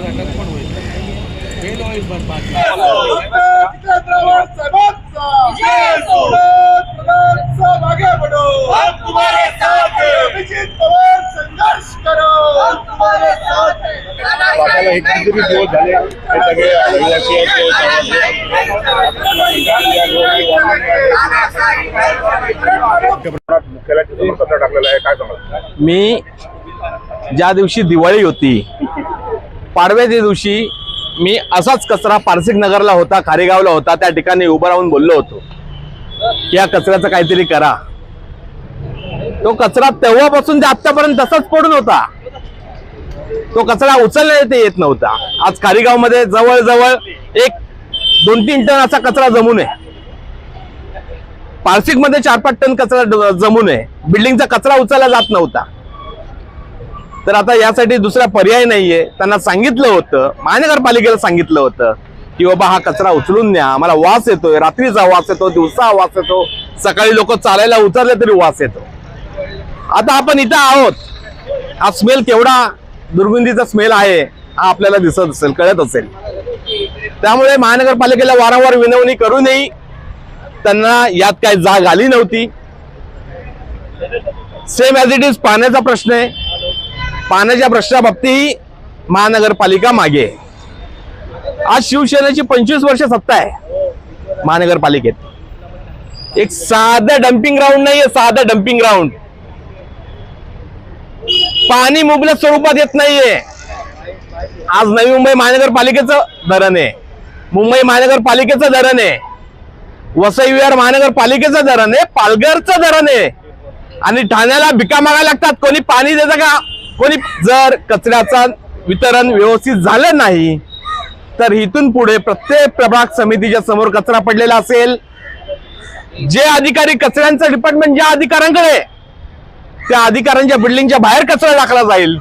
पण होईल पत्र टाकलेलं आहे. काय मी ज्या दिवशी दिवाळी होती पाडव्याच्या दिवशी मी असाच कचरा पारसिक नगरला होता खारेगावला होता त्या ठिकाणी उभं राहून बोललो होतो. या कचऱ्याचं काहीतरी करा. तो कचरा तेव्हापासून ते आत्तापर्यंत तसाच पडून होता. तो कचरा उचलला ते येत नव्हता. आज खारीगावमध्ये जवळजवळ एक दोन तीन टन असा कचरा जमून आहे. पारसिकमध्ये चार पाच टन कचरा जमू जमून आहे. बिल्डिंगचा कचरा उचलला जात नव्हता. तर आता यासाठी दुसरा पर्याय नाहीये. त्यांना सांगितलं होतं महानगरपालिकेला सांगितलं होतं की बाबा हा कचरा उचलून द्या मला वास येतोय रात्रीचा वास येतो दिवसा वास येतो सकाळी लोक चालायला उतरले तरी वास येतो. आता आपण इथं आहोत. हा स्मेल केवढा दुर्गंधीचा स्मेल आहे हा आपल्याला दिसत असेल कळत असेल. त्यामुळे महानगरपालिकेला वारंवार विनवणी करूनही त्यांना यात काय जाग आली नव्हती. सेम ॲज इट इज पाण्याचा प्रश्न आहे. पाण्याच्या प्रश्नाबाबतीत महानगरपालिका मागे आज शिवसेनेची पंचवीस वर्ष सत्ता आहे महानगरपालिकेत. एक साधं डम्पिंग ग्राउंड नाहीये साधं डम्पिंग ग्राउंड पाणी मुबलक स्वरूपात येत नाहीये. आज नवी मुंबई महानगरपालिकेचं धरण आहे. मुंबई महानगरपालिकेचं धरण आहे. वसई विहार महानगरपालिकेचं धरण आहे. पालघरचं धरण आहे. आणि ठाण्याला भिका मागायला लागतात. कोणी पाणी देतं का? कोणी जर कचऱ्याचं वितरण व्यवस्थित झालं नाही तर इथून पुढे प्रत्येक प्रभाग समितीच्या समोर कचरा पडलेला असेल. जे अधिकारी कचऱ्यांचं डिपार्टमेंट ज्या अधिकाऱ्यांकडे त्या अधिकाऱ्यांच्या बिल्डिंगच्या बाहेर कचरा टाकला जाईल.